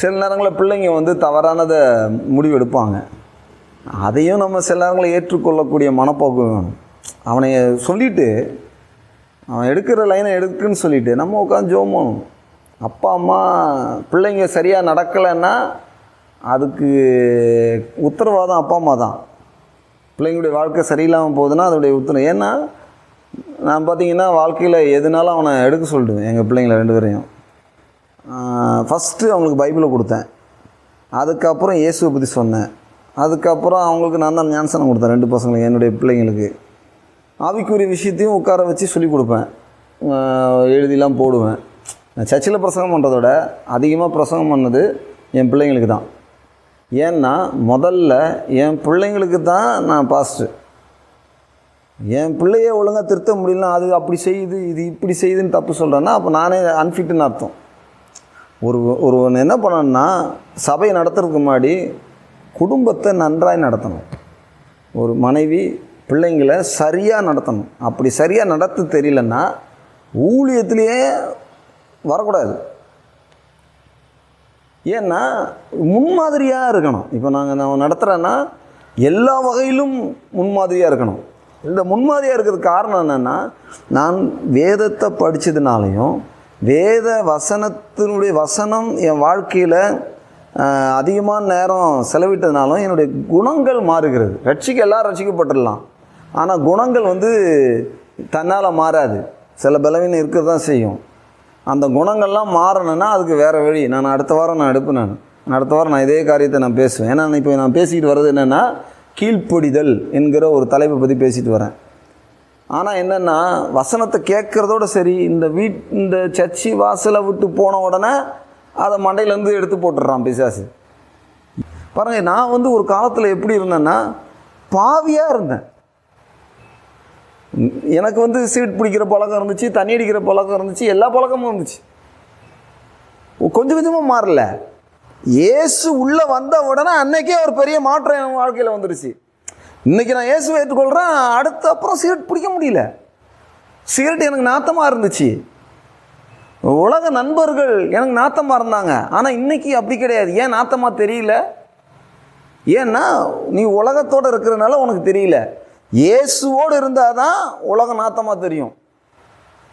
சில நேரங்களில் பிள்ளைங்க வந்து தவறானதை முடிவு எடுப்பாங்க அதையும் நம்ம சில நேரங்களில் ஏற்றுக்கொள்ளக்கூடிய மனப்போக்கம் வேணும். அவனை சொல்லிவிட்டு அவன் எடுக்கிற லைனை எடுக்குன்னு சொல்லிவிட்டு நம்ம உட்காந்து ஜோம் பண்ணணும் அப்பா அம்மா பிள்ளைங்க சரியாக நடக்கலைன்னா அதுக்கு உத்தரவாதம் அப்பா அம்மா தான். பிள்ளைங்களுடைய வாழ்க்கை சரியில்லாமல் போகுதுன்னா அதோடைய உத்தரவு. ஏன்னா நான் பார்த்தீங்கன்னா வாழ்க்கையில் எதுனாலும் அவனை எடுக்க சொல்லிடுவேன் எங்கள் பிள்ளைங்கள ரெண்டு பேரையும். ஃபஸ்ட்டு அவங்களுக்கு பைபிளை கொடுத்தேன். அதுக்கப்புறம் இயேசுவை பற்றி சொன்னேன். அதுக்கப்புறம் அவங்களுக்கு நான் தான் ஞானசனம் கொடுத்தேன் ரெண்டு பசங்களுக்கு என்னுடைய பிள்ளைங்களுக்கு. ஆவிக்குரிய விஷயத்தையும் உட்கார வச்சு சொல்லிக் கொடுப்பேன். எழுதிலாம் போடுவேன். நான் சர்ச்சில் பிரசங்கம் பண்ணுறத விட அதிகமாக பிரசங்கம் பண்ணது என் பிள்ளைங்களுக்கு தான். ஏன்னா முதல்ல என் பிள்ளைங்களுக்கு தான் நான் பாஸ்ட்டு என் பிள்ளைய ஒழுங்காக திருத்த முடியலன்னா அது அப்படி செய்யுது இது இப்படி செய்யுதுன்னு தப்பு சொல்கிறேன்னா அப்போ நானே அன்ஃபிட்டுன்னு அர்த்தம். ஒரு ஒருவன் என்ன பண்ணணும்னா சபையை நடத்துறதுக்கு முன்னாடி குடும்பத்தை நன்றாய் நடத்தணும். ஒரு மனைவி பிள்ளைங்களை சரியாக நடத்தணும். அப்படி சரியாக நடத்த தெரியலன்னா ஊழியத்திலேயே வரக்கூடாது. ஏன்னா முன்மாதிரியாக இருக்கணும். இப்போ நாங்கள் நான் நடத்துகிறேன்னா எல்லா வகையிலும் முன்மாதிரியாக இருக்கணும். இந்த முன்மாதிரியாக இருக்கிறதுக்கு காரணம் என்னென்னா நான் வேதத்தை படித்ததுனாலையும் வேத வசனத்தினுடைய வசனம் என் வாழ்க்கையில் அதிகமான நேரம் செலவிட்டதுனாலும் என்னுடைய குணங்கள் மாறுகிறது. ரட்சிக்க எல்லாம் ரட்சிக்கப்பட்டுடலாம். ஆனால் குணங்கள் வந்து தன்னால் மாறாது. சில பலவீனம் இருக்க தான் செய்யும். அந்த குணங்கள்லாம் மாறணும்னா அதுக்கு வேறு வழி. நான் அடுத்த வாரம் நான் எடுப்பேன் நான். அடுத்த வாரம் நான் இதே காரியத்தை நான் பேசுவேன். ஏன்னா நான் இப்போ நான் பேசிக்கிட்டு வர்றது என்னென்னா கீழ்ப்படிதல் என்கிற ஒரு தலைப்பை பற்றி பேசிட்டு வரேன். ஆனால் என்னென்னா வசனத்தை கேட்குறதோட சரி இந்த வீட் இந்த சர்ச்சி வாசலை விட்டு போன உடனே அதை மண்டையிலேருந்து எடுத்து போட்டுடுறான் பிசாசு. பாருங்க நான் வந்து ஒரு காலத்தில் எப்படி இருந்தேன்னா பாவியாக இருந்தேன். எனக்கு வந்து சீட் பிடிக்கிற பழக்கம் இருந்துச்சு தண்ணி அடிக்கிற பழக்கம் இருந்துச்சு எல்லா பழக்கமும் இருந்துச்சு. கொஞ்சம் கொஞ்சமாக மாறல. இயேசு உள்ளே வந்த உடனே அன்னைக்கே ஒரு பெரிய மாற்றம் என் வாழ்க்கையில் வந்துருச்சு. இன்றைக்கி நான் இயேசுவை ஏற்றுக்கொள்கிறேன் அடுத்த அப்புறம் சிகரெட் பிடிக்க முடியல. சிகரெட் எனக்கு நாத்தமாக இருந்துச்சு. உலக நண்பர்கள் எனக்கு நாத்தமாக இருந்தாங்க. ஆனால் இன்றைக்கி அப்படி கிடையாது. ஏன் நாத்தமாக தெரியல? ஏன்னா நீ உலகத்தோடு இருக்கிறதுனால உனக்கு தெரியல. இயேசுவோடு இருந்தால் தான் உலகம் நாத்தமாக தெரியும்.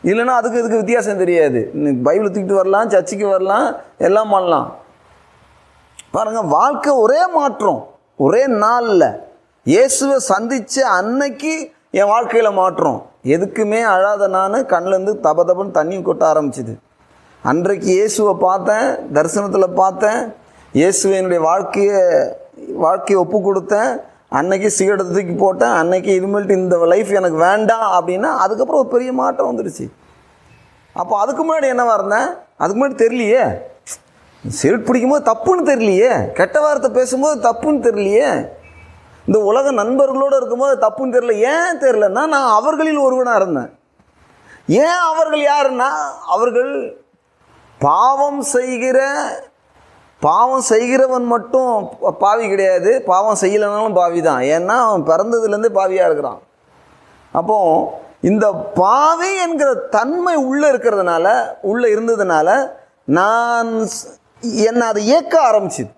இல்லைன்னா அதுக்கு இதுக்கு வித்தியாசம் தெரியாது. நீ பைபிள் தூக்கிட்டு வரலாம் சர்ச்சுக்கு வரலாம் எல்லாம் பண்ணலாம். பாருங்கள் வாழ்க்கை ஒரே மாற்றம் ஒரே நாளில். இயேசுவை சந்தித்த அன்னைக்கு என் வாழ்க்கையில் மாற்றம். எதுக்குமே அழாத நான் கண்ணிலேருந்து தப தபன்னு தண்ணி கொட்ட ஆரம்பிச்சிது. அன்றைக்கு இயேசுவை பார்த்தேன் தரிசனத்தில் பார்த்தேன். இயேசுவை என்னுடைய வாழ்க்கையை வாழ்க்கையை ஒப்பு கொடுத்தேன். அன்னைக்கு சிகரெட்டை தூக்கி போட்டேன். அன்னைக்கு இனிமேல்ட்டு இந்த லைஃப் எனக்கு வேண்டாம் அப்படின்னா அதுக்கப்புறம் ஒரு பெரிய மாற்றம் வந்துடுச்சு. அப்போ அதுக்கு முன்னாடி என்னவா இருந்தேன்? அதுக்கு முன்னாடி தெரியலையே. சிகரெட் பிடிக்கும்போது தப்புன்னு தெரியலையே. கெட்ட வார்த்தை பேசும்போது தப்புன்னு தெரியலையே. இந்த உலக நண்பர்களோடு இருக்கும்போது தப்புன்னு தெரில ஏன் தெரிலன்னா நான் அவர்களில் ஒருவனாக இருந்தேன். ஏன் அவர்கள் யாருன்னா அவர்கள் பாவம் செய்கிற பாவம் செய்கிறவன் மட்டும் பாவி கிடையாது. பாவம் செய்யலைனாலும் பாவி தான் ஏன்னா அவன் பிறந்ததுலேருந்து பாவியாக இருக்கிறான். அப்போ இந்த பாவி என்கிற தன்மை உள்ளே இருக்கிறதுனால உள்ளே இருந்ததுனால நான் என்னை அதை இயக்க ஆரம்பிச்சிது.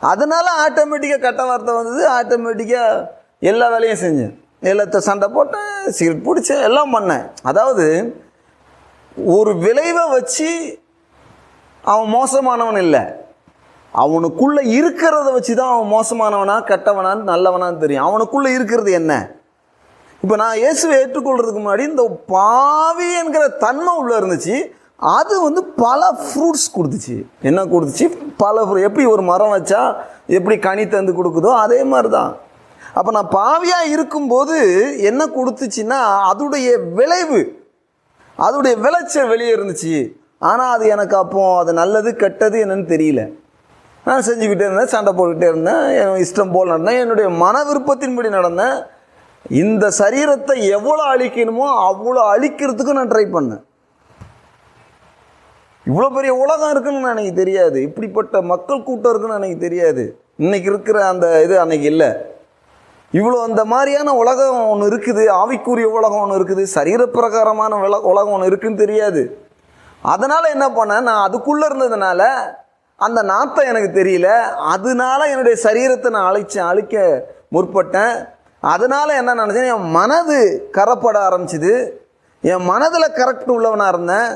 அதனால் ஆட்டோமேட்டிக்காக கட்ட வார்த்தை வந்தது. ஆட்டோமேட்டிக்காக எல்லா வேலையும் செஞ்சேன். எல்லாத்த சண்டை போட்டேன் சிகரெட் பிடிச்சேன் எல்லாம் பண்ணேன். அதாவது ஒரு விளைவை வச்சு அவன் மோசமானவன் இல்லை. அவனுக்குள்ளே இருக்கிறத வச்சு தான் அவன் மோசமானவனா கெட்டவனான்னு நல்லவனான்னு தெரியும். அவனுக்குள்ளே இருக்கிறது என்ன? இப்போ நான் இயேசுவை ஏற்றுக்கொள்றதுக்கு முன்னாடி இந்த பாவி என்கிற தன்மை உள்ளே இருந்துச்சு. அது வந்து பல ஃப்ரூட்ஸ் கொடுத்துச்சு. என்ன கொடுத்துச்சு? பல fruit. எப்படி ஒரு மரம் வச்சா எப்படி கனி தந்து கொடுக்குதோ அதே மாதிரி தான் அப்போ நான் பாவியாக இருக்கும்போது என்ன கொடுத்துச்சுன்னா அதோடைய விளைவு. அதோடைய விளைச்சல் வெளியே இருந்துச்சு. ஆனால் அது எனக்கு அப்போ அது நல்லது கெட்டது என்னன்னு தெரியல. நான் செஞ்சுக்கிட்டே இருந்தேன் சண்டை போட்டுக்கிட்டே இருந்தேன் என் இஷ்டம் போல் நடந்தேன் என்னுடைய மன விருப்பத்தின்படி நடந்தேன். இந்த சரீரத்தை எவ்வளோ அழிக்கணுமோ அவ்வளோ அழிக்கிறதுக்கும் நான் ட்ரை பண்ணேன். இவ்வளோ பெரிய உலகம் இருக்குன்னு எனக்கு தெரியாது. இப்படிப்பட்ட மக்கள் கூட்டம் இருக்குன்னு எனக்கு தெரியாது. இன்னைக்கு இருக்கிற அந்த இது அன்னைக்கு இல்லை. இவ்வளோ அந்த மாதிரியான உலகம் ஒன்று இருக்குது. ஆவிக்குரிய உலகம் ஒன்று இருக்குது. சரீரப்பிரகாரமான உல உலகம் ஒன்று இருக்குன்னு தெரியாது. அதனால் என்ன பண்ணேன்? நான் அதுக்குள்ளே இருந்ததுனால அந்த நாத்தம் எனக்கு தெரியல. அதனால என்னுடைய சரீரத்தை நான் அழிச்சேன் அழிக்க முற்பட்டேன். அதனால என்ன நினச்சேன்? என் மனது கரப்பட ஆரம்பிச்சிது. என் மனதில் கரெக்ட் உள்ளவனாக இருந்தேன்.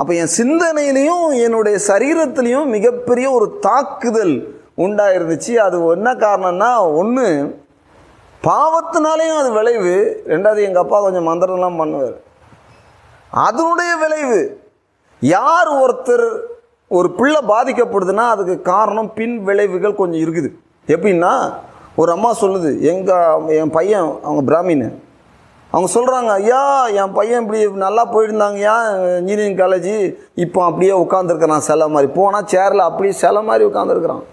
அப்போ என் சிந்தனையிலையும் என்னுடைய சரீரத்திலையும் மிகப்பெரிய ஒரு தாக்குதல் உண்டாயிருந்துச்சு. அது என்ன காரணம்னா ஒன்று பாவத்தினாலேயும் அது விளைவு. ரெண்டாவது எங்கள் அப்பா கொஞ்சம் மந்திரம்லாம் பண்ணுவார். அதனுடைய விளைவு யார் ஒருத்தர் ஒரு பிள்ளை பாதிக்கப்படுதுன்னா அதுக்கு காரணம் பின் விளைவுகள் கொஞ்சம் இருக்குது. எப்படின்னா ஒரு அம்மா சொல்லுது எங்கள் என் பையன் அவங்க பிராமின் அவங்க சொல்கிறாங்க ஐயா என் பையன் இப்படி நல்லா போயிருந்தாங்கய்யா இன்ஜினியரிங் காலேஜ் இப்போ அப்படியே உட்காந்துருக்கிறான் சிலை மாதிரி. போனால் சேரில் அப்படியே சிலை மாதிரி உட்காந்துருக்குறான்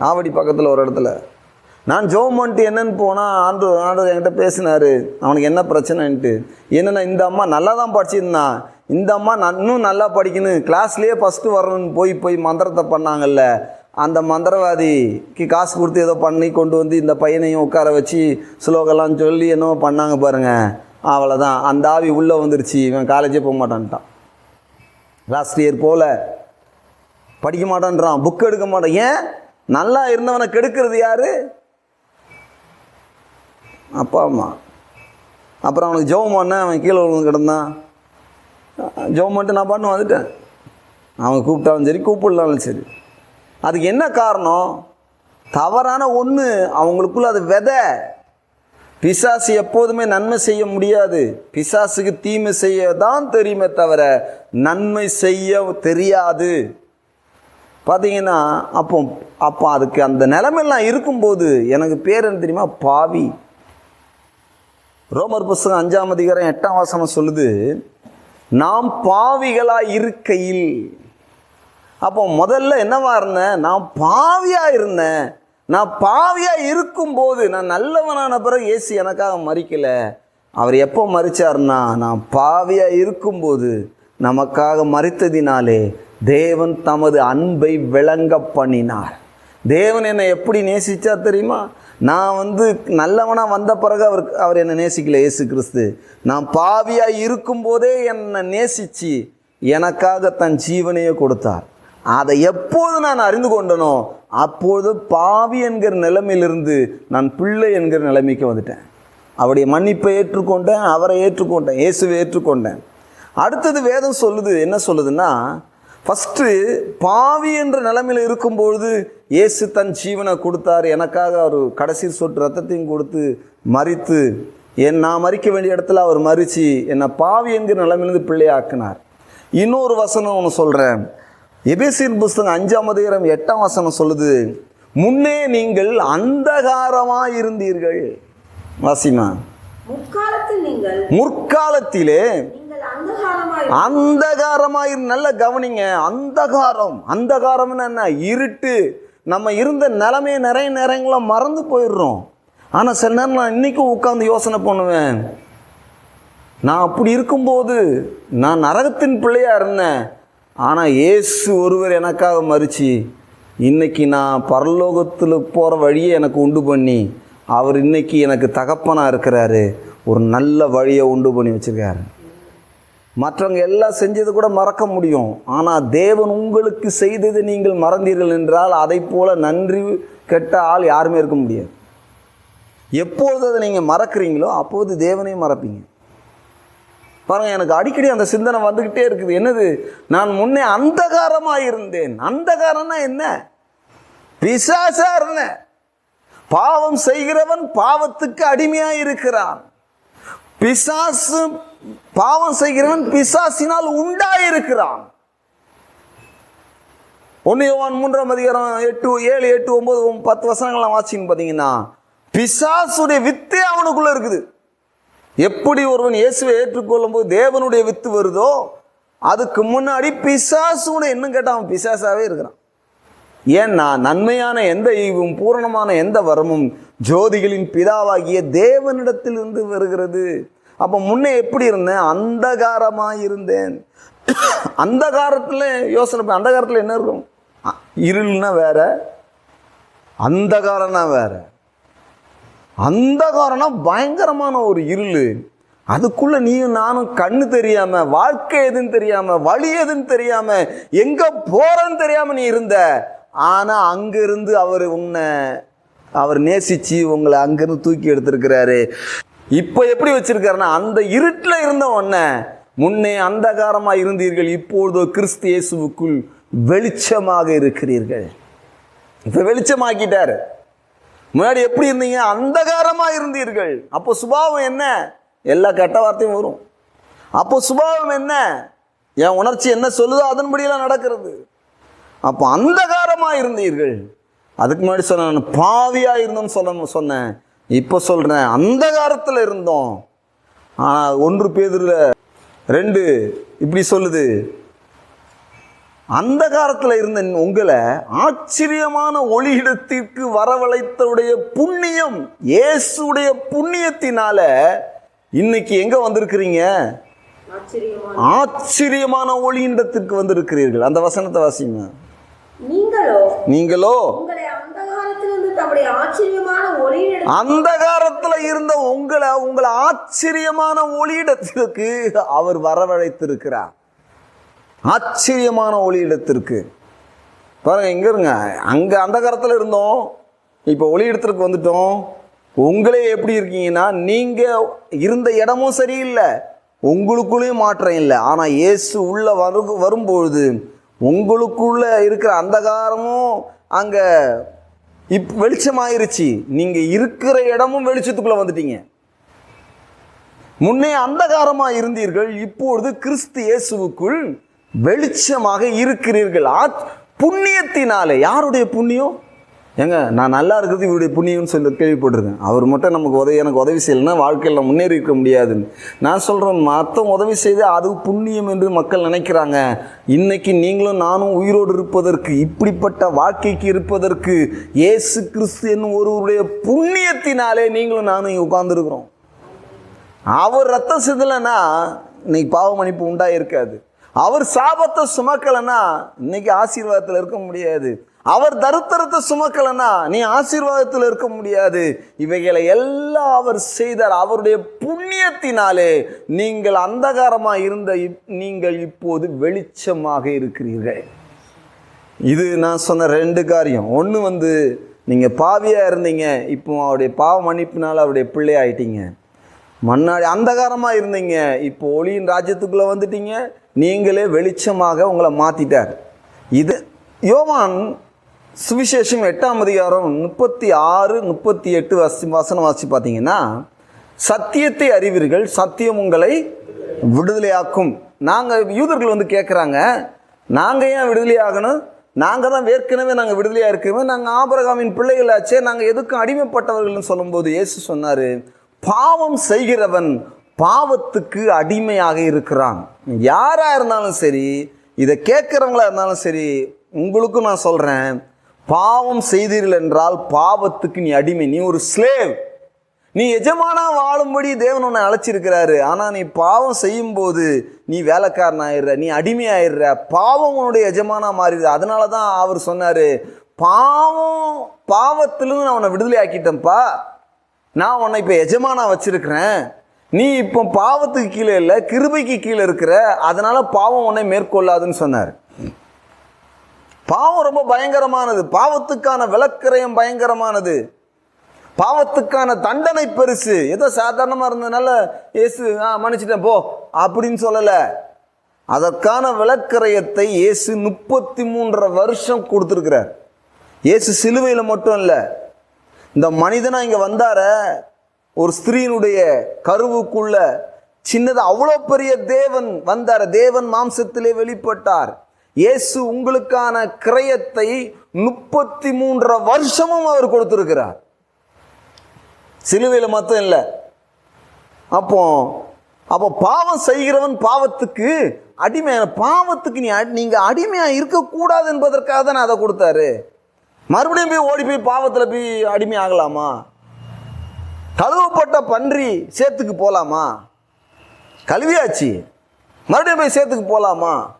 ஆவடி பக்கத்தில் ஒரு இடத்துல. நான் ஜோம் பண்ணிட்டு என்னன்னு போனால் ஆண்டு ஆண்டு என்கிட்ட பேசினார். அவனுக்கு என்ன பிரச்சனைன்ட்டு? என்னென்னா இந்த அம்மா நல்லா தான் படிச்சிருந்தான் இந்த அம்மா நான் இன்னும் நல்லா படிக்கணும். கிளாஸ்லேயே ஃபஸ்ட்டு வரணும்னு போய் போய் மந்திரத்தை பண்ணாங்கல்ல. அந்த மந்திரவாதிக்கு காசு கொடுத்து ஏதோ பண்ணி கொண்டு வந்து இந்த பையனையும் உட்கார வச்சு ஸ்லோகெல்லாம் சொல்லி என்னவோ பண்ணாங்க பாருங்கள் அவ்வளோதான் அந்த ஆவி உள்ளே வந்துருச்சு. இவன் காலேஜே போக மாட்டான்ட்டான். லாஸ்ட் இயர் போல. படிக்க மாட்டான்றான். புக் எடுக்க மாட்டான். ஏன்? நல்லா இருந்தவனை கெடுக்கிறது யாரு? அப்பா அம்மா. அப்புறம் அவனுக்கு ஜெபம் பண்ண அவன் கீழே விழுந்து கிடந்தான். ஜெபம் பண்ணிட்டு நான் பண்ணு வந்துட்டேன். அவன் கூப்பிட்டாலும் சரி கூப்பிடலாலும் சரி. அதுக்கு என்ன காரணம்? தவறான ஒன்று அவங்களுக்குள்ள அது விதை. பிசாசு எப்போதுமே நன்மை செய்ய முடியாது. பிசாசுக்கு தீமை செய்ய தான் தெரியுமே தவிர நன்மை செய்ய தெரியாது. பார்த்தீங்கன்னா அப்போ அப்போ அதுக்கு அந்த நிலைமையெல்லாம் இருக்கும்போது எனக்கு பேர் என்ன தெரியுமா? பாவி. ரோமர் புஸ்தகம் அஞ்சாம் அதிகாரம் எட்டாம் வாசனம் சொல்லுது நாம் பாவிகளாக இருக்கையில் அப்போ முதல்ல என்னவா இருந்தேன்? நான் பாவியாக இருந்தேன். நான் பாவியாக இருக்கும்போது நான் நல்லவனான பிறகு ஏசு எனக்காக மறிக்கலை அவர் எப்போ மறிச்சார்னா நான் பாவியாக இருக்கும்போது நமக்காக மறித்ததினாலே தேவன் தமது அன்பை விளங்க பண்ணினார். தேவன் என்னை எப்படி நேசித்தா தெரியுமா? நான் வந்து நல்லவனாக வந்த பிறகு அவர் அவர் என்னை நேசிக்கல ஏசு கிறிஸ்து. நான் பாவியாக இருக்கும்போதே என்னை நேசித்து எனக்காக தன் ஜீவனையே கொடுத்தார். அதை எப்போது நான் அறிந்து கொண்டனோ அப்போது பாவி என்கிற நிலைமையிலிருந்து நான் பிள்ளை என்கிற நிலைமைக்கு வந்துட்டேன். அவருடைய மன்னிப்பை ஏற்றுக்கொண்டேன் அவரை ஏற்றுக்கொண்டேன் இயேசுவை ஏற்றுக்கொண்டேன். அடுத்தது வேதம் சொல்லுது என்ன சொல்லுதுன்னா ஃபஸ்ட்டு பாவி என்ற நிலைமையில் இருக்கும்பொழுது இயேசு தன் ஜீவனை கொடுத்தார். எனக்காக அவர் கடைசி சொட்டு ரத்தத்தையும் கொடுத்து மறித்து என் நான் மறிக்க வேண்டிய இடத்துல அவர் மறித்து என்னை பாவி என்கிற நிலைமையிலிருந்து பிள்ளையாக்கினார். இன்னொரு வசனம் ஒன்று சொல்கிறேன் எபேசியர் புஸ்தகம் அஞ்சாம் அதிகாரம் எட்டாம் வசனம் சொல்லுது முன்னே நீங்கள் அந்தகாரமாக இருந்தீர்கள் வாசிமா. முற்காலத்தில் அந்தகாரமாக நல்ல கவனிங்க அந்தகாரம். அந்தகாரம்னு என்ன? இருட்டு. நம்ம இருந்த நிலைமையை நிறைய நேரங்கள மறந்து போயிடுறோம். ஆனால் சில நேரம் நான் இன்றைக்கும் உட்காந்து யோசனை பண்ணுவேன். நான் அப்படி இருக்கும்போது நான் நரகத்தின் பிள்ளையாக இருந்தேன். ஆனால் இயேசு ஒருவர் எனக்காக மறிச்சு இன்றைக்கி நான் பரலோகத்தில் போகிற வழியை எனக்கு உண்டு பண்ணி அவர் இன்னைக்கு எனக்கு தகப்பனாக இருக்கிறாரு. ஒரு நல்ல வழியை உண்டு பண்ணி வச்சுருக்காரு. மற்றவங்க எல்லாம் செஞ்சது கூட மறக்க முடியும். ஆனால் தேவன் உங்களுக்கு செய்தது நீங்கள் மறந்தீர்கள் என்றால் அதை போல் நன்றி கெட்ட ஆள் யாருமே இருக்க முடியாது. எப்போது அதை நீங்கள் மறக்கிறீங்களோ அப்போது தேவனையும் மறப்பீங்க. பாருங்க எனக்கு அடிக்கடி அந்த சிந்தனை வந்துக்கிட்டே இருக்குது. என்னது? நான் முன்னே அந்தகாரமாக இருந்தேன் அந்தகாரம்னா என்ன? பிசாசா இருந்தேன் பாவம் செய்கிறவன் பாவத்துக்கு அடிமையாக இருக்கிறான் பிசாசு பாவம் செய்கிறவன் பிசாசினால் உண்டாயிருக்கிறான். ஒன்று யோவான் மூன்றாம் அதிகாரம் எட்டு ஏழு எட்டு ஒன்பது பத்து வசனங்கள்லாம் வாசின்னு பார்த்தீங்கன்னா பிசாசுடைய வித்தே அவனுக்குள்ளே இருக்குது. எப்படி ஒருவன் இயேசுவை ஏற்றுக்கொள்ளும் போது தேவனுடைய வித்து வருதோ அதுக்கு முன்னாடி பிசாசுடைய இன்னும் கேட்டால் அவன் பிசாசாகவே இருக்கிறான். ஏன்னா நன்மையான எந்த ஈவும் பூரணமான எந்த வரமும் ஜோதிகளின் பிதாவாகிய தேவனிடத்திலிருந்து வருகிறது. அப்போ முன்னே எப்படி இருந்தேன்? அந்தகாரமாக இருந்தேன். அந்தகாரத்தில் யோசனை அந்தகாரத்தில் என்ன இருக்கும்? இருள்னா வேற அந்தகாரம்னா வேற. அந்தகாரம்னா பயங்கரமான ஒரு இருள். அதுக்குள்ளே நீயும் நானும் கண்ணு தெரியாமல் வாழ்க்கை எதுன்னு தெரியாமல் வழி எதுன்னு தெரியாமல் எங்கே போகிறேன்னு தெரியாமல் நீ இருந்த. ஆனால் அங்கேருந்து அவர் உன்னை அவர் நேசிச்சு உங்களை அங்கேருந்து தூக்கி எடுத்திருக்கிறாரு. இப்போ எப்படி வச்சிருக்காருன்னா அந்த இருட்டில் இருந்த உன்னை முன்னே அந்தகாரமாக இருந்தீர்கள் இப்பொழுதோ கிறிஸ்து இயேசுவுக்குள் வெளிச்சமாக இருக்கிறீர்கள். இப்போ வெளிச்சமாக்கிட்டார். முன்னாடி எப்படி இருந்தீங்க? அந்தகாரமாக இருந்தீர்கள். அப்போ சுபாவம் என்ன? எல்லா கெட்ட வார்த்தையும் வரும். அப்போ சுபாவம் என்ன? என் உணர்ச்சி என்ன சொல்லுதோ அதன்படியெல்லாம் நடக்கிறது. அப்போ அந்தகாரமாக இருந்தீர்கள். அதுக்கு முன்னாடி சொன்னேன் நான் பாவியா இருந்தோம்னு சொல்ல சொன்னேன். இப்போ சொல்கிறேன் அந்தகாரத்தில் இருந்தோம். ஆனால் ஒன்று பேதில் ரெண்டு இப்படி சொல்லுது. அந்த காலத்தில் இருந்த உங்களை ஆச்சரியமான ஒளியிடத்திற்கு வரவழைத்தவுடைய புண்ணியம் இயேசுடைய புண்ணியத்தினால இன்னைக்கு எங்க வந்திருக்கிறீங்க? ஆச்சரியமான ஒளியிடத்திற்கு வந்திருக்கிறீர்கள். அந்த வசனத்தை வாசிங்க. நீங்களோ? அந்த காலத்துல இருந்த உங்களை உங்களை ஆச்சரியமான ஒளியிடத்திற்கு அவர் வரவழைத்திருக்கிறார். ஆச்சரியமான ஒளியிடத்திற்கு பாருங்க எங்கே இருங்க. அங்கே அந்த இருந்தோம். இப்போ ஒளியிடத்திற்கு வந்துட்டோம். உங்களே எப்படி இருக்கீங்கன்னா நீங்கள் இருந்த இடமும் சரியில்லை. உங்களுக்குள்ளேயும் மாற்றம் இல்லை. ஆனால் இயேசு உள்ளே வரு வரும்பொழுது உங்களுக்குள்ளே இருக்கிற அந்தகாரமும் அங்கே இப் வெளிச்சமாயிருச்சு. நீங்கள் இருக்கிற இடமும் வெளிச்சத்துக்குள்ளே வந்துட்டீங்க. முன்னே அந்தகாரமாக இருந்தீர்கள். இப்பொழுது கிறிஸ்து இயேசுவுக்குள் வெளிச்சமாக இருக்கிறீர்கள். ஆத் புண்ணியத்தினாலே. யாருடைய புண்ணியம்? ஏங்க நான் நல்லா இருக்கிறது இவருடைய புண்ணியம்னு சொல்லி கேள்விப்பட்டிருக்கேன் அவர் மட்டும் நமக்கு உதவி எனக்கு உதவி செய்யலைன்னா வாழ்க்கையில் முன்னேறி இருக்க முடியாதுன்னு. நான் சொல்கிறேன் மற்ற உதவி செய்து அது புண்ணியம் என்று மக்கள் நினைக்கிறாங்க. இன்னைக்கு நீங்களும் நானும் உயிரோடு இருப்பதற்கு இப்படிப்பட்ட வாழ்க்கைக்கு இருப்பதற்கு ஏசு கிறிஸ்து என்னும் ஒருவருடைய புண்ணியத்தினாலே நீங்களும் நானும் இங்கே உட்கார்ந்துருக்குறோம். அவர் ரத்தம் சிந்தலைன்னா இன்னைக்கு பாவ மன்னிப்பு உண்டாக இருக்காது அவர் சாபத்தை சுமக்கலைன்னா இன்னைக்கு ஆசீர்வாதத்தில் இருக்க முடியாது. அவர் தருத்தரத்தை சுமக்கலைன்னா நீ ஆசீர்வாதத்தில் இருக்க முடியாது. இவைகளை எல்லாம் அவர் செய்தார். அவருடைய புண்ணியத்தினாலே நீங்கள் அந்தகாரமாக இருந்த இப்- நீங்கள் இப்போது வெளிச்சமாக இருக்கிறீர்கள். இது நான் சொன்ன ரெண்டு காரியம். ஒன்று வந்து நீங்கள் பாவியாக இருந்தீங்க இப்போ அவருடைய பாவ மன்னிப்பினால் அவருடைய பிள்ளை ஆயிட்டீங்க. முன்னாடி அந்தகாரமாக இருந்தீங்க. இப்போ ஒளியின் ராஜ்யத்துக்குள்ளே வந்துட்டீங்க. நீங்களே வெளிச்சமாக உங்களை மாற்றிட்டார் இது யோவான் சுவிசேஷம் எட்டாம் அதிகாரம் முப்பத்தி ஆறு முப்பத்தி எட்டு வசி வசனம் வாசி பார்த்தீங்கன்னா சத்தியத்தை அறிவீர்கள் சத்தியம் உங்களை விடுதலையாக்கும். நாங்கள் யூதர்கள் வந்து கேட்குறாங்க நாங்கள் ஏன் விடுதலையாகணும்? நாங்கள் தான் ஏற்கனவே நாங்கள் விடுதலையாக இருக்கவே நாங்கள் ஆபரகாமின் பிள்ளைகளாச்சே. நாங்கள் எதுக்கும் அடிமைப்பட்டவர்கள்னு சொல்லும்போது இயேசு சொன்னார் பாவம் செய்கிறவன் பாவத்துக்கு அடிமையாக இருக்கிறான். யாராக இருந்தாலும் சரி இதை கேட்குறவங்களா இருந்தாலும் சரி உங்களுக்கும் நான் சொல்கிறேன் பாவம் செய்தீர்கள் என்றால் பாவத்துக்கு நீ அடிமை நீ ஒரு ஸ்லேவ் நீ எஜமானா வாழும்படி தேவன் உன்னை அழைச்சிருக்கிறாரு. ஆனால் நீ பாவம் செய்யும்போது நீ வேலைக்காரன் ஆயிடுற நீ அடிமை ஆயிடுற பாவம் உன்னுடைய எஜமானா மாறிடுது. அதனால தான் அவர் சொன்னார் பாவம் பாவத்திலிருந்து நான் உன்னை விடுதலை ஆக்கிட்டேன்ப்பா நான் உன்னை இப்போ எஜமானா வச்சிருக்கிறேன். நீ இப்போ பாவத்துக்கு கீழே இல்லை கிருபைக்கு கீழே இருக்கிற அதனால பாவம் உன்னை மேற்கொள்ளாதுன்னு சொன்னார். பாவம் ரொம்ப பயங்கரமானது. பாவத்துக்கான விளக்கரையும் பயங்கரமானது. பாவத்துக்கான தண்டனை பெருசு. ஏதோ சாதாரணமாக இருந்ததுனால இயேசு ஆ மன்னிச்சிட்டேன் போ அப்படின்னு சொல்லலை. அதற்கான விளக்கரையத்தை இயேசு முப்பத்தி மூன்றரை வருஷம் கொடுத்துருக்கிறார். இயேசு சிலுவையில் மட்டும் இல்லை இந்த மனிதனாக இங்கே வந்தார ஒரு ஸ்திரீனுடைய கருவுக்குள்ள சின்னது அவ்வளோ பெரிய தேவன் வந்தார் தேவன் மாம்சத்திலே வெளிப்பட்டார். இயேசு உங்களுக்கான கிரயத்தை முப்பத்தி மூன்றரை வருஷமும் அவர் கொடுத்துருக்கிறார். சிலுவையில் மட்டும் இல்லை. அப்போ அப்போ பாவம் செய்கிறவன் பாவத்துக்கு அடிமையான பாவத்துக்கு நீ அடி- அடிமையாக இருக்கக்கூடாது என்பதற்காக தான் அதை கொடுத்தாரு. மறுபடியும் போய் ஓடி போய் பாவத்தில் போய் அடிமை ஆகலாமா? கழுவப்பட்ட பன்றி சேத்துக்கு போகலாமா கழுவியாச்சு. மறுபடியும் போய் சேத்துக்கு போகலாமா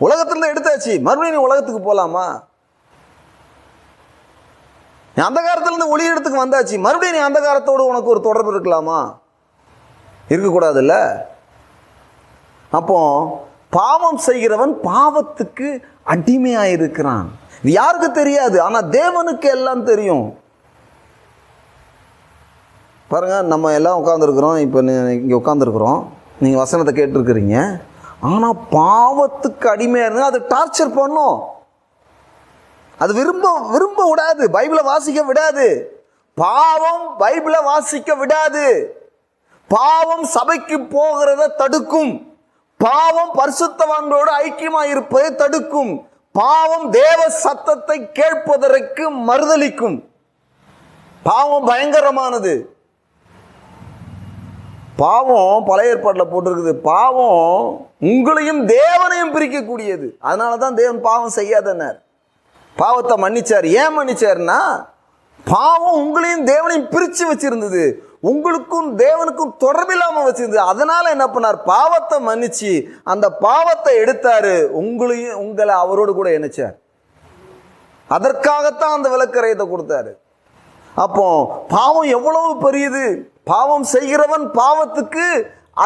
உலகத்துலேருந்து எடுத்தாச்சு. மறுபடியும் நீ உலகத்துக்கு போகலாமா நீ அந்த காலத்துலேருந்து ஒளி இடத்துக்கு வந்தாச்சு. மறுபடியும் நீ அந்த காலத்தோடு உனக்கு ஒரு தொடர்பு இருக்கலாமா? இருக்கக்கூடாதுல்ல? அப்போ பாவம் செய்கிறவன் பாவத்துக்கு அடிமையாக இருக்கிறான் இது யாருக்கு தெரியாது ஆனால் தேவனுக்கு எல்லாம் தெரியும். பாருங்க நம்ம எல்லாம் உட்காந்துருக்குறோம் இப்போ இங்கே உட்காந்துருக்குறோம் நீங்கள் வசனத்தை கேட்டிருக்கிறீங்க. ஆனால் பாவத்துக்கு அடிமையாக இருந்தால் அது டார்ச்சர் பண்ணும். அது விரும்ப விரும்ப விடாது பைபிளை வாசிக்க விடாது. பாவம் பைபிளை வாசிக்க விடாது. பாவம் சபைக்கு போகிறத தடுக்கும். பாவம் பரிசுத்தவான்களோடு ஐக்கியமாக இருப்பதை தடுக்கும். பாவம் தேவ சத்தத்தை கேட்பதற்கு மறுதலிக்கும். பாவம் பயங்கரமானது. பாவம் பழைய ஏற்பாட்டில் போட்டிருக்குது. பாவம் உங்களையும் தேவனையும் பிரிக்கக்கூடியது. அதனால தான் தேவன் பாவம் செய்யாதனர். பாவத்தை மன்னிச்சார். ஏன் மன்னிச்சார்னா பாவம் உங்களையும் தேவனையும் பிரித்து வச்சிருந்தது. உங்களுக்கும் தேவனுக்கும் தொடர்பில்லாமல் வச்சிருந்தது. அதனால் என்ன பண்ணார்? பாவத்தை மன்னிச்சு அந்த பாவத்தை எடுத்தாரு. உங்களையும் உங்களை அவரோடு கூட இணைச்சார். அதற்காகத்தான் அந்த விளக்கரையத்தை கொடுத்தாரு. அப்போ பாவம் எவ்வளவு பெரியது? பாவம் செய்கிறவன் பாவத்துக்கு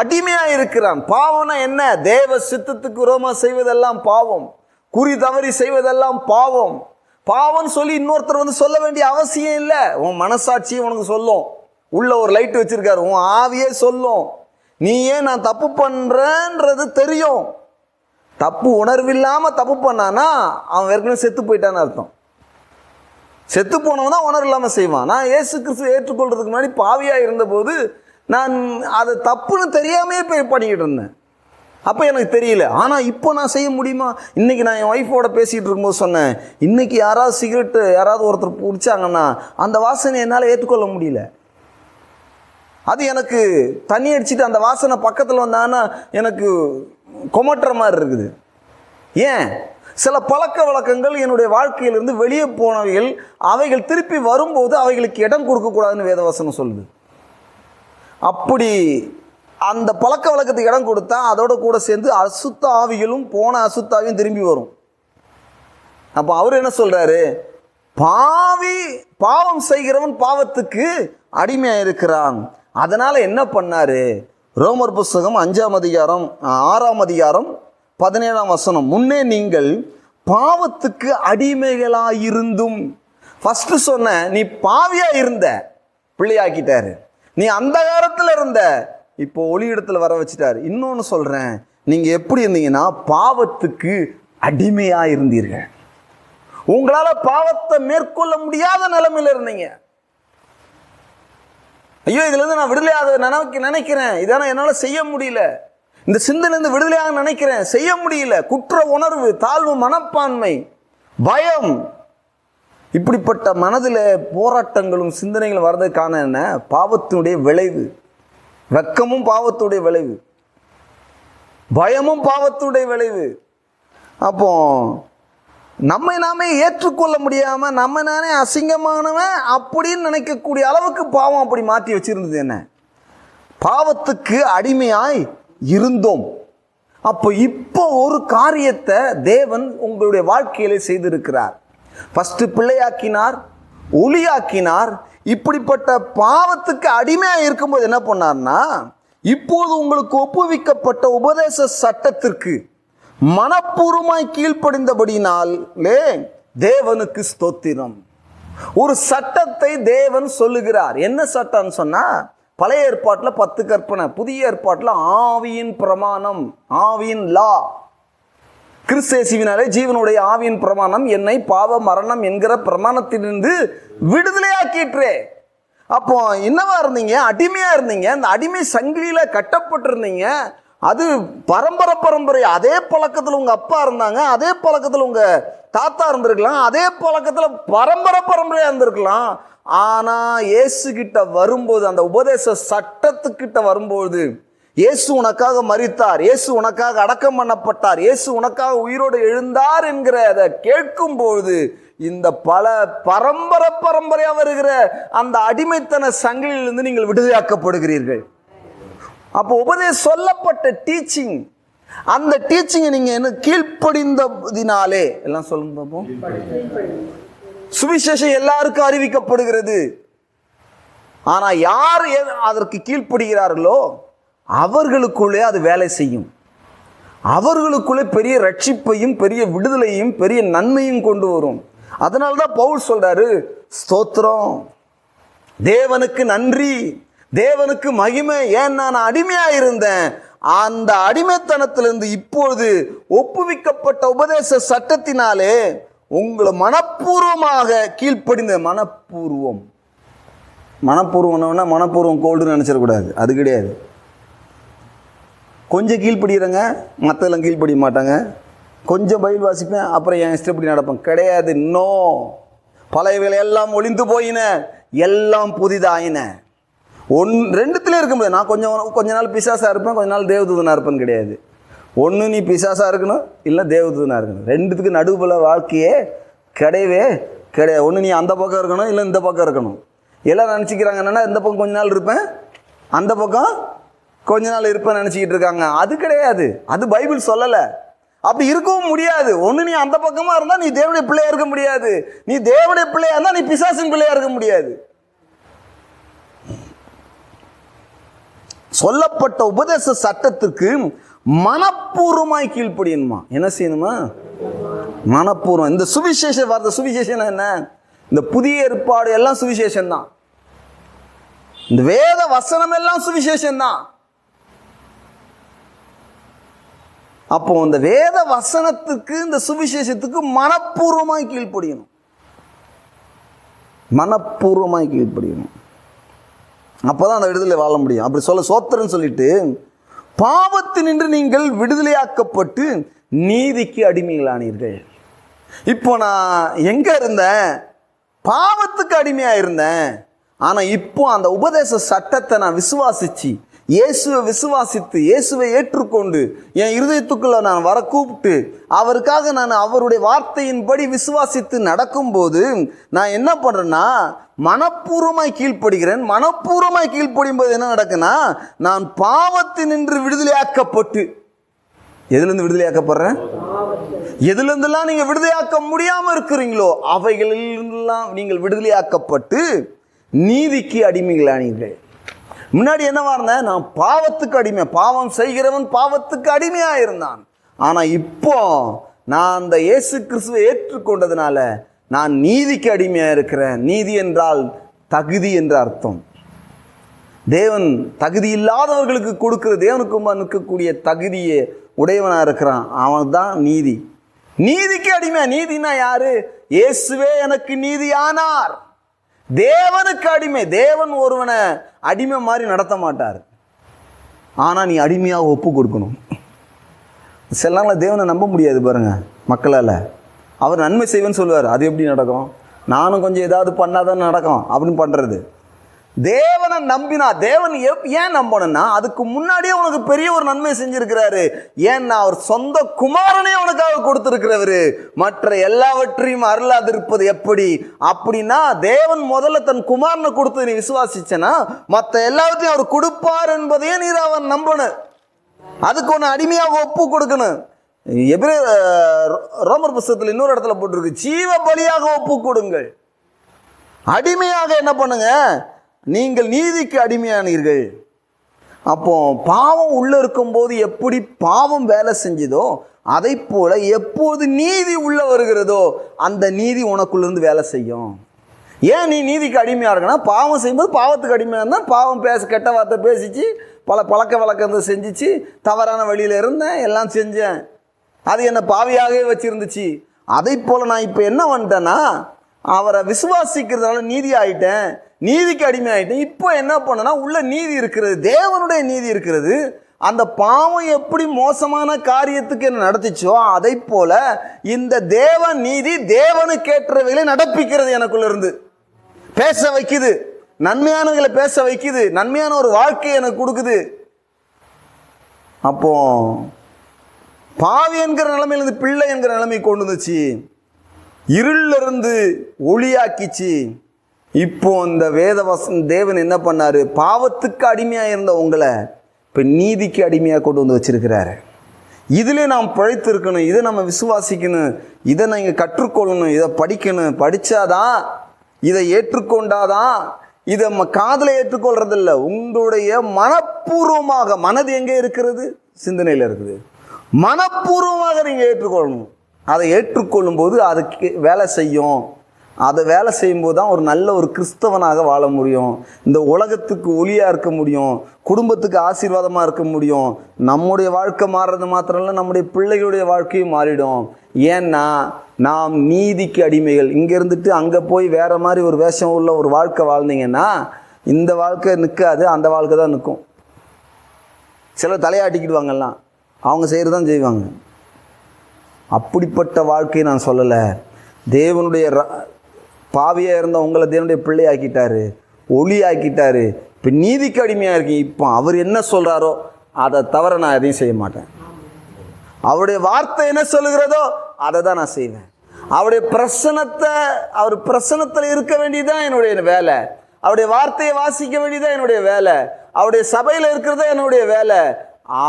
அடிமையா இருக்கிறான். பாவம்னா என்ன? தேவ சித்தத்துக்கு விரோதமா செய்வதெல்லாம் பாவம். குறி தவறி செய்வதெல்லாம் பாவம். பாவம் சொல்லி இன்னொருத்தர் வந்து சொல்ல வேண்டிய அவசியம் இல்லை. உன் மனசாட்சி உனக்கு சொல்லும். உள்ள ஒரு லைட் வச்சிருக்காரு. உன் ஆவியே சொல்லும். நீ ஏன் நான் தப்பு பண்ணுறன்றது தெரியும். தப்பு உணர்வில்லாமல் தப்பு பண்ணானா அவன் ஏற்கனவே செத்து போயிட்டான்னு அர்த்தம். செத்து போனவன் தான் உணர்வு இல்லாமல் செய்வான். நான் ஏசு கிறிஸ்து ஏற்றுக்கொள்றதுக்கு முன்னாடி பாவியாக இருந்தபோது நான் அது தப்புன்னு தெரியாமே போய் பண்ணிக்கிட்டு இருந்தேன். அப்போ எனக்கு தெரியல. ஆனால் இப்போ நான் செய்ய முடியுமா? இன்றைக்கி நான் என் ஒய்ஃபோட பேசிகிட்டு இருக்கும்போது சொன்னேன் இன்றைக்கி யாராவது சிகரெட்டு யாராவது ஒருத்தர் பிடிச்சாங்கன்னா அந்த வாசனை என்னால் ஏற்றுக்கொள்ள முடியல. அது எனக்கு தண்ணி அடிச்சுட்டு அந்த வாசனை பக்கத்தில் வந்தாங்கன்னா எனக்கு கொமட்டுற மாதிரி இருக்குது. ஏன்? சில பழக்க வழக்கங்கள் என்னுடைய வாழ்க்கையிலிருந்து வெளியே போனவைகள் அவைகள் திருப்பி வரும்போது அவைகளுக்கு இடம் கொடுக்கக்கூடாதுன்னு வேதவசனம் சொல்லுது. அப்படி அந்த பழக்க வழக்கத்துக்கு இடம் கொடுத்தா அதோட கூட சேர்ந்து அசுத்த ஆவிகளும் போன அசுத்தாவியும் திரும்பி வரும். அப்போ அவர் என்ன சொல்கிறாரு பாவி பாவம் செய்கிறவன் பாவத்துக்கு அடிமையாக இருக்கிறான் அதனால் என்ன பண்ணார்? ரோமர் புஸ்தகம் அஞ்சாம் அதிகாரம் ஆறாம் அதிகாரம் பதினேழாம் வசனம். முன்னே நீங்கள் பாவத்துக்கு அடிமைகளாயிருந்தும் ஃபஸ்ட்டு சொன்ன நீ பாவியாக இருந்த? பிள்ளையாக்கிட்டாரு. நீ அந்த காலத்தில் இருந்த? இப்போ ஒளி இடத்துல வர வச்சுட்டாரு. இன்னொன்று சொல்கிறேன் நீங்கள் எப்படி இருந்தீங்கன்னா பாவத்துக்கு அடிமையாக இருந்தீர்கள் உங்களால் பாவத்தை மேற்கொள்ள முடியாத நிலமையில் இருந்தீங்க. ஐயோ இதுலேருந்து நான் விடுதலையாக நினைக்க நினைக்கிறேன். இதான என்னால் செய்ய முடியல. இந்த சிந்தனைந்து விடுதலையாக நினைக்கிறேன். செய்ய முடியல. குற்ற உணர்வு தாழ்வு மனப்பான்மை பயம். இப்படிப்பட்ட மனதில் போராட்டங்களும் சிந்தனைகளும் வர்றதுக்கான என்ன? பாவத்தினுடைய விளைவு. வெக்கமும் பாவத்துடைய விளைவு. பயமும் பாவத்துடைய விளைவு. அப்போ நம்மை நாமே ஏற்றுக்கொள்ள முடியாமல் நம்ம நானே அசிங்கமானவன் அப்படின்னு நினைக்கக்கூடிய அளவுக்கு பாவம் அப்படி மாற்றி வச்சிருந்தது என்ன? பாவத்துக்கு அடிமையாய் இருந்தோம். அப்போ இப்போ ஒரு காரியத்தை தேவன் உங்களுடைய வாழ்க்கையிலே செய்திருக்கிறார். ஃபஸ்ட்டு பிள்ளையாக்கினார் ஒளியாக்கினார். இப்படிப்பட்ட பாவத்துக்கு அடிமையாக இருக்கும்போது என்ன பண்ணார்னா இப்போது உங்களுக்கு ஒப்புவிக்கப்பட்ட உபதேச சட்டத்திற்கு மனப்பூர்வமாய் கீழ்ப்படிந்தபடினாலே தேவனுக்கு ஸ்தோத்திரம். ஒரு சட்டத்தை தேவன் சொல்லுகிறார். என்ன சட்டம்னு சொன்னால் பழைய ஏற்பாட்டில் பத்து கற்பனை புதிய ஏற்பாட்டில் ஆவியின் பிரமாணம் ஆவியின் லா. கிறிஸ்தேசுவினாலே ஜீவனுடைய ஆவியின் பிரமாணம் என்னை பாவ மரணம் என்கிற பிரமாணத்திலிருந்து விடுதலையாக்கிற்றே. அப்போ என்னவா இருந்தீங்க? அடிமையாக இருந்தீங்க? அந்த அடிமை சங்கிலியில் கட்டப்பட்டிருந்தீங்க? அது பரம்பரை பரம்பரை. அதே பழக்கத்தில் உங்கள் அப்பா இருந்தாங்க அதே பழக்கத்தில் உங்கள் தாத்தா இருந்திருக்கலாம் அதே பழக்கத்தில் பரம்பரை பரம்பரையாக இருந்திருக்கலாம். ஆனால் இயேசு கிட்ட வரும்போது அந்த உபதேச சட்டத்துக்கிட்ட வரும்போது இயேசு உனக்காக மறித்தார் இயேசு உனக்காக அடக்கம் பண்ணப்பட்டார் இயேசு உனக்காக உயிரோடு எழுந்தார் என்கிற அதை கேட்கும்போது இந்த பல பரம்பரை பரம்பரையாக வருகிற அந்த அடிமைத்தன சங்கிலிலிருந்து நீங்கள் விடுதலையாக்கப்படுகிறீர்கள். அப்போ உபதேச சொல்லப்பட்ட டீச்சிங் அந்த டீச்சிங்கை நீங்கள் என்ன கீழ்ப்படிந்ததினாலே எல்லாம் சொல்லுங்க பார்ப்போம் சுவிசேஷம் எல்லாருக்கும் அறிவிக்கப்படுகிறது. ஆனால் யார் அதற்கு கீழ்ப்படுகிறார்களோ அவர்களுக்குள்ளே அது வேலை செய்யும். அவர்களுக்குள்ளே பெரிய ரட்சிப்பையும் பெரிய விடுதலையும் பெரிய நன்மையும் கொண்டு வரும். அதனால தான் பவுல் சொல்கிறாரு ஸ்தோத்திரம். தேவனுக்கு நன்றி. தேவனுக்கு மகிமை ஏன் நான் அடிமையாக இருந்தேன்? அந்த அடிமைத்தனத்திலிருந்து இப்போது ஒப்புவிக்கப்பட்ட உபதேச சட்டத்தினாலே உங்களை மனப்பூர்வமாக கீழ்ப்படிந்த மனப்பூர்வம். மனப்பூர்வம்னா மனப்பூர்வம் கோல்டுன்னு நினச்சிடக்கூடாது. அது கிடையாது. கொஞ்சம் கீழ்ப்படிகிறேங்க மற்றெல்லாம் கீழ்ப்படிய மாட்டாங்க. கொஞ்சம் பயில் வாசிப்பேன் அப்புறம் என் இஷ்டப்படி நடப்பேன். கிடையாது நோ பழையவைகள் எல்லாம் ஒளிந்து போயின எல்லாம் புதிதாயின. ஒன் ரெண்டுத்துலேயும் இருக்க முடியாது. நான் கொஞ்சம் கொஞ்ச நாள் பிசாசாக இருப்பேன் கொஞ்ச நாள் தேவதூதனாக இருப்பேன்னு கிடையாது. ஒன்று நீ பிசாசாக இருக்கணும் இல்லை தேவதூதனாக இருக்கணும். ரெண்டுத்துக்கு நடுவில் வாழ்க்கையே கிடையவே கிடையாது. ஒன்று நீ அந்த பக்கம் இருக்கணும் இல்லை இந்த பக்கம் இருக்கணும். எல்லாம் நினச்சிக்கிறாங்க என்னென்னா இந்த பக்கம் கொஞ்ச நாள் இருப்பேன் அந்த பக்கம் கொஞ்ச நாள் இருப்பேன் நினச்சிக்கிட்டு இருக்காங்க. அது கிடையாது. அது பைபிள் சொல்லலை. அப்படி இருக்கவும் முடியாது. ஒன்று நீ அந்த பக்கமாக இருந்தால் நீ தேவனுடைய பிள்ளையாக இருக்க முடியாது. நீ தேவனுடைய பிள்ளையாக இருந்தால் நீ பிசாசின் பிள்ளையாக இருக்க முடியாது. சொல்லப்பட்ட உபதேச சட்டத்துக்கு மனப்பூர்வமாய் கீழ்ப்படியணுமா? என்ன செய்யணுமா? மனப்பூர்வம். இந்த சுவிசேஷ வார்த்தை சுவிசேஷம் என்ன? இந்த புதிய ஏற்பாடு எல்லாம் சுவிசேஷம் தான் இந்த வேத வசனம் எல்லாம் சுவிசேஷம் தான் அப்போ இந்த வேத வசனத்துக்கு இந்த சுவிசேஷத்துக்கு மனப்பூர்வமாய் கீழ்ப்படியணும். மனப்பூர்வமாய் கீழ்ப்படியணும். அப்பதான் அந்த விடுதலை வாழ முடியும். அப்படி சொல்ல சோத்திரன்னு சொல்லிட்டு பாவத்தினின்று நீங்கள் விடுதலையாக்கப்பட்டு நீதிக்கு அடிமைகளானீர்கள். இப்போ நான் எங்கே இருந்தேன்? பாவத்துக்கு அடிமையாக இருந்தேன். ஆனால் இப்போ அந்த உபதேச சட்டத்தை நான் விசுவாசிச்சு இயேசுவை விசுவாசித்து இயேசுவை ஏற்றுக்கொண்டு என் இருதயத்துக்குள்ள நான் வர கூப்பிட்டு அவருக்காக நான் அவருடைய வார்த்தையின்படி விசுவாசித்து நடக்கும்போது நான் என்ன பண்ணுறேன்னா மனப்பூர்வமாய் கீழ்ப்படுகிறேன். மனப்பூர்வமாய் கீழ்ப்படியும் போது என்ன நடக்குன்னா நான் பாவத்தினின்று விடுதலையாக்கப்பட்டு. எதுலேருந்து விடுதலையாக்கப்படுறேன்? எதுலேருந்துலாம் நீங்கள் விடுதலையாக்க முடியாமல் இருக்கிறீங்களோ அவைகளிலெல்லாம் நீங்கள் விடுதலையாக்கப்பட்டு நீதிக்கு அடிமைகளானீர்கள். முன்னாடி என்னவா இருந்தேன்? நான் பாவத்துக்கு அடிமை. பாவம் செய்கிறவன் பாவத்துக்கு அடிமையாக இருந்தான் ஆனால் இப்போ நான் அந்த இயேசு கிறிஸ்துவை ஏற்றுக்கொண்டதுனால நான் நீதிக்கு அடிமையாக இருக்கிறேன் நீதி என்றால் தகுதி என்ற அர்த்தம். தேவன் தகுதி இல்லாதவர்களுக்கு கொடுக்குற தேவனுக்கு நிற்கக்கூடிய தகுதியை உடையவனாக இருக்கிறான் அவன் தான் நீதி. நீதிக்கு அடிமை. நீதினா யாரு? இயேசுவே எனக்கு நீதியானார். தேவனுக்கு அடிமை. தேவன் ஒருவனை அடிமை மாதிரி நடத்த மாட்டார். ஆனால் நீ அடிமையாக ஒப்பு கொடுக்கணும். சில நாளில் தேவனை நம்ப முடியாது பாருங்கள் மக்களால். அவர் நன்மை செய்வேன்னு சொல்லுவார். அது எப்படி நடக்கும்? நானும் கொஞ்சம் ஏதாவது பண்ணாதான் நடக்கும். அப்படின்னு பண்ணுறது தேவனை நம்பினா தேவன் எப்- ஏன் நம்பணும்னா அதுக்கு முன்னாடியே உனக்கு பெரிய ஒரு நன்மை செஞ்சிருக்கிறாரு. ஏன்னா அவர் சொந்த குமாரனே உனக்காக கொடுத்திருக்கிறவரு. மற்ற எல்லாவற்றையும் அருளாதிருப்பது எப்படி? அப்படின்னா தேவன் முதல்ல தன் குமாரனை கொடுத்து நீ விசுவாசிச்சனா மற்ற எல்லாவற்றையும் அவர் கொடுப்பார் என்பதையே நீர் அவன் நம்பணும். அதுக்கு ஒன்று அடிமையாக ஒப்பு கொடுக்கணும். எபிரே ரோமர் புஸ்தகத்தில் இன்னொரு இடத்துல போட்டிருக்கு. ஜீவ பலியாக ஒப்பு கொடுங்கள். அடிமையாக என்ன பண்ணுங்க? நீங்கள் நீதிக்கு அடிமையானீர்கள். அப்போ பாவம் உள்ளே இருக்கும்போது எப்படி பாவம் வேலை செஞ்சதோ அதை போல எப்போது நீதி உள்ள வருகிறதோ அந்த நீதி உனக்குள்ளேருந்து வேலை செய்யும். ஏன் நீ நீதிக்கு அடிமையாக இருக்கனா? பாவம் செய்யும்போது பாவத்துக்கு அடிமையாக இருந்தால் பாவம் பேச கெட்ட வார்த்தை பேசிச்சு பல பழக்க வழக்கத்தை செஞ்சிச்சு தவறான வழியில் இருந்தேன் எல்லாம் செஞ்சேன். அது என்னை பாவியாகவே வச்சுருந்துச்சு. அதை போல் நான் இப்போ என்ன பண்ணிட்டேன்னா அவரை விசுவாசிக்கிறதுனால நீதி ஆயிட்டேன். நீதிக்கு அடிமை ஆயிட்டேன் இப்போ என்ன பண்ணனா உள்ள நீதி இருக்கிறது தேவனுடைய நீதி இருக்கிறது. அந்த பாவம் எப்படி மோசமான காரியத்துக்கு என்ன நடத்துச்சோ அதை போல இந்த தேவ நீதி தேவனுக்கேற்றவைகளை நடப்பிக்கிறது எனக்குள்ள இருந்து பேச வைக்குது. நன்மையானவர்களை பேச வைக்குது. நன்மையான ஒரு வாழ்க்கையை எனக்கு கொடுக்குது. அப்போ பாவி என்கிற நிலைமையிலிருந்து பிள்ளை என்கிற நிலைமை கொண்டு வந்துச்சு. இருளிலிருந்து ஒளியாக்கிச்சு. இப்போ அந்த வேதவசன் தேவன் என்ன பண்ணாரு? பாவத்துக்கு அடிமையாக இருந்த உங்களை இப்போ நீதிக்கு அடிமையாக கொண்டு வந்து வச்சுருக்கிறாரு. இதிலே நாம் பிழைத்து இருக்கணும் இதை நம்ம விசுவாசிக்கணும் இதை நீங்கள் கற்றுக்கொள்ளணும் இதை படிக்கணும். படித்தாதான் இதை ஏற்றுக்கொண்டாதான் இதை நம்ம காதில் ஏற்றுக்கொள்றதில்ல. உங்களுடைய மனப்பூர்வமாக மனது எங்கே இருக்கிறது? சிந்தனையில் இருக்குது. மனப்பூர்வமாக நீங்கள் ஏற்றுக்கொள்ளணும். அதை ஏற்றுக்கொள்ளும் போது அதுக்கு வேலை செய்யும். அதை வேலை செய்யும்போது தான் ஒரு நல்ல ஒரு கிறிஸ்தவனாக வாழ முடியும். இந்த உலகத்துக்கு ஒளியாக இருக்க முடியும். குடும்பத்துக்கு ஆசீர்வாதமாக இருக்க முடியும். நம்முடைய வாழ்க்கை மாறுறது மாத்திரம் இல்லை நம்முடைய பிள்ளைகளுடைய வாழ்க்கையும் மாறிடும். ஏன்னா நாம் நீதிக்கு அடிமைகள். இங்கே இருந்துட்டு அங்கே போய் வேற மாதிரி ஒரு வேஷம் உள்ள ஒரு வாழ்க்கை வாழ்ந்தீங்கன்னா இந்த வாழ்க்கை நிற்காது அந்த வாழ்க்கை தான் நிற்கும் சிலர் தலையாட்டிக்கிடுவாங்கலாம். அவங்க செய்கிறது தான் செய்வாங்க. அப்படிப்பட்ட வாழ்க்கையை நான் சொல்லலை. தேவனுடைய பாவியாக இருந்த உங்களை தேவனுடைய பிள்ளையாக்கிட்டாரு ஒளி இப்போ நீதிக்கு அடிமையாக இருக்கீங்க இப்போ அவர் என்ன சொல்கிறாரோ அதை தவிர நான் எதையும் செய்ய மாட்டேன். அவருடைய வார்த்தை என்ன சொல்லுகிறதோ அதை தான் நான் செய்வேன். அவருடைய பிரசனத்தை அவர் பிரசனத்தில் இருக்க வேண்டியதுதான் என்னுடைய வேலை. அவருடைய வார்த்தையை வாசிக்க வேண்டியதான் என்னுடைய வேலை. அவருடைய சபையில் இருக்கிறது தான் என்னுடைய வேலை.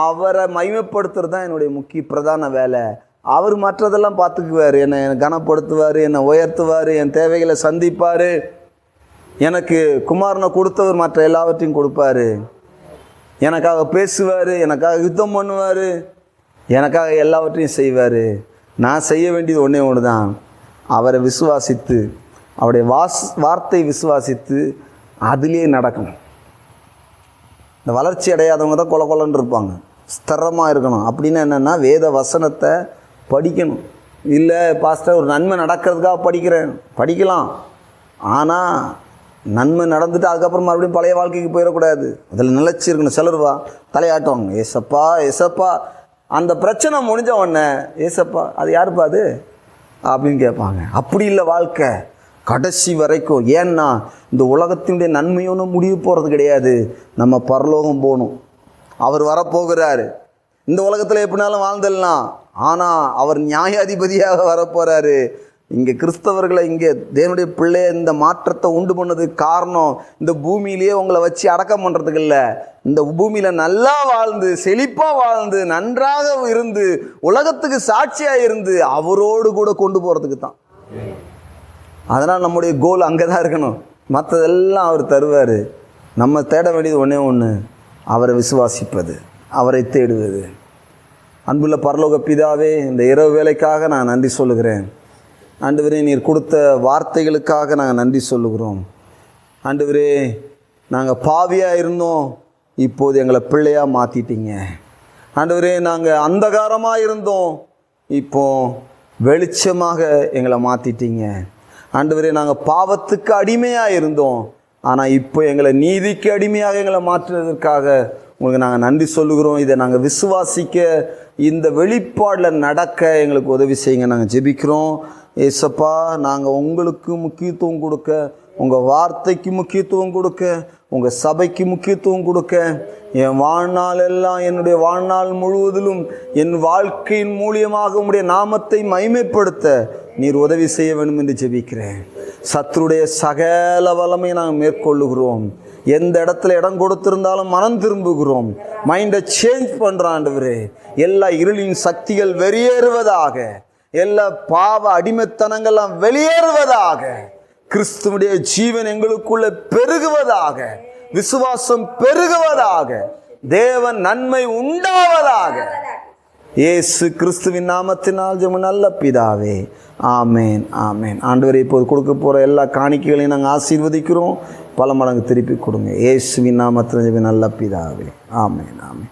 அவரை மகிமைப்படுத்துறது தான் என்னுடைய முக்கிய பிரதான வேலை. அவர் மற்றதெல்லாம் பார்த்துக்குவார். என்னை என்னை கனப்படுத்துவார் என்னை உயர்த்துவார் என் தேவைகளை சந்திப்பார். எனக்கு குமாரனை கொடுத்தவர் மற்ற எல்லாவற்றையும் கொடுப்பாரு. எனக்காக பேசுவார் எனக்காக யுத்தம் பண்ணுவார் எனக்காக எல்லாவற்றையும் செய்வார். நான் செய்ய வேண்டியது ஒன்றே ஒன்று தான் அவரை விசுவாசித்து அவருடைய வாஸ் வார்த்தை விசுவாசித்து அதிலே நடக்கணும். இந்த வளர்ச்சி அடையாதவங்க தான் கொல கொலன்னு இருப்பாங்க. ஸ்திரமாக இருக்கணும். அப்படின்னு என்னென்னா வேத வசனத்தை படிக்கணும். இல்லை பாஸ்டர் ஒரு நன்மை நடக்கிறதுக்காக படிக்கிறேன். படிக்கலாம். ஆனால் நன்மை நடந்துட்டு அதுக்கப்புறம் மறுபடியும் பழைய வாழ்க்கைக்கு போயிடக்கூடாது. அதில் நிலச்சி இருக்கணும் சிலர் தலையாட்டுவாங்க. ஏசப்பா ஏசப்பா. அந்த பிரச்சனை முடிஞ்ச உடனே ஏசப்பா அது யாருப்பா அது? அப்படின்னு கேட்பாங்க. அப்படி இல்லை வாழ்க்கை. கடைசி வரைக்கும். ஏன்னா இந்த உலகத்தினுடைய நன்மையோன்னு முடிவு போகிறது கிடையாது. நம்ம பரலோகம் போகணும். அவர் வரப்போகிறாரு. இந்த உலகத்தில் எப்படினாலும் வாழ்ந்துடலாம். ஆனால் அவர் நியாயாதிபதியாக வரப்போகிறாரு இங்கே கிறிஸ்தவர்களை இங்கே தேவனுடைய பிள்ளை இந்த மாற்றத்தை உண்டு பண்ணதுக்கு காரணம் இந்த பூமியிலேயே உங்களை வச்சு அடக்கம் பண்ணுறதுக்கு இல்லை. இந்த பூமியில் நல்லா வாழ்ந்து செழிப்பாக வாழ்ந்து நன்றாக இருந்து உலகத்துக்கு சாட்சியாக இருந்து அவரோடு கூட கொண்டு போகிறதுக்கு தான். அதனால் நம்முடைய கோல் அங்கே தான் இருக்கணும். மற்றதெல்லாம் அவர் தருவார். நம்ம தேட வேண்டியது ஒன்றே ஒன்று அவரை விசுவாசிப்பது அவரை தேடுவது. அன்புள்ள பரலோக பிதாவே இந்த இரவு வேலைக்காக நான் நன்றி சொல்லுகிறேன். ஆண்டவரே நீர் கொடுத்த வார்த்தைகளுக்காக நாங்கள் நன்றி சொல்லுகிறோம். ஆண்டவரே நாங்கள் பாவியாக இருந்தோம் இப்போது எங்களை பிள்ளையாக மாற்றிட்டீங்க ஆண்டவரே நாங்கள் அந்தகாரமாக இருந்தோம் இப்போ வெளிச்சமாக எங்களை மாற்றிட்டீங்க ஆண்டவரே நாங்கள் பாவத்துக்கு அடிமையாக இருந்தோம் ஆனால் இப்போ எங்களை நீதிக்கு அடிமையாக எங்களை மாற்றுவதற்காக உங்களுக்கு நாங்கள் நன்றி சொல்லுகிறோம். இதை நாங்கள் விசுவாசிக்க இந்த வெளிப்பாடில் நடக்க எங்களுக்கு உதவி செய்யுங்க. நாங்கள் ஜெபிக்கிறோம். ஏசப்பா நாங்கள் உங்களுக்கு முக்கியத்துவம் கொடுக்க உங்கள் வார்த்தைக்கு முக்கியத்துவம் கொடுக்க உங்கள் சபைக்கு முக்கியத்துவம் கொடுக்க என் வாழ்நாள் எல்லாம் என்னுடைய வாழ்நாள் முழுவதிலும் என் வாழ்க்கையின் மூலியமாக உங்களுடைய நாமத்தை மைமைப்படுத்த நீர் உதவி செய்ய வேண்டும் என்று ஜெபிக்கிறேன். சத்துருடைய சகல வளமை நாங்கள் மேற்கொள்ளுகிறோம். எந்த இடத்துல இடம் கொடுத்திருந்தாலும் மனம் திரும்புகிறோம். மைண்டை சேஞ்ச் பண்ணுறோம் எல்லா இருளின் சக்திகள் வெளியேறுவதாக எல்லா பாவ அடிமைத்தனங்கள்லாம் வெளியேறுவதாக கிறிஸ்துவனுடைய ஜீவன் எங்களுக்குள்ள பெருகுவதாக விசுவாசம் பெருகுவதாக தேவன் நன்மை உண்டாவதாக இயேசு கிறிஸ்துவின் நாமத்தினால் ஜெம நல்ல பிதாவே. ஆமேன் ஆமேன். ஆண்டவர் இப்போது கொடுக்க போகிற எல்லா காணிக்கைகளையும் நாங்கள் ஆசீர்வதிக்கிறோம். பல மடங்கு திருப்பி கொடுங்க. இயேசுவின் நாமத்தினால் ஜெம நல்ல பிதாவே. ஆமேன் ஆமேன்.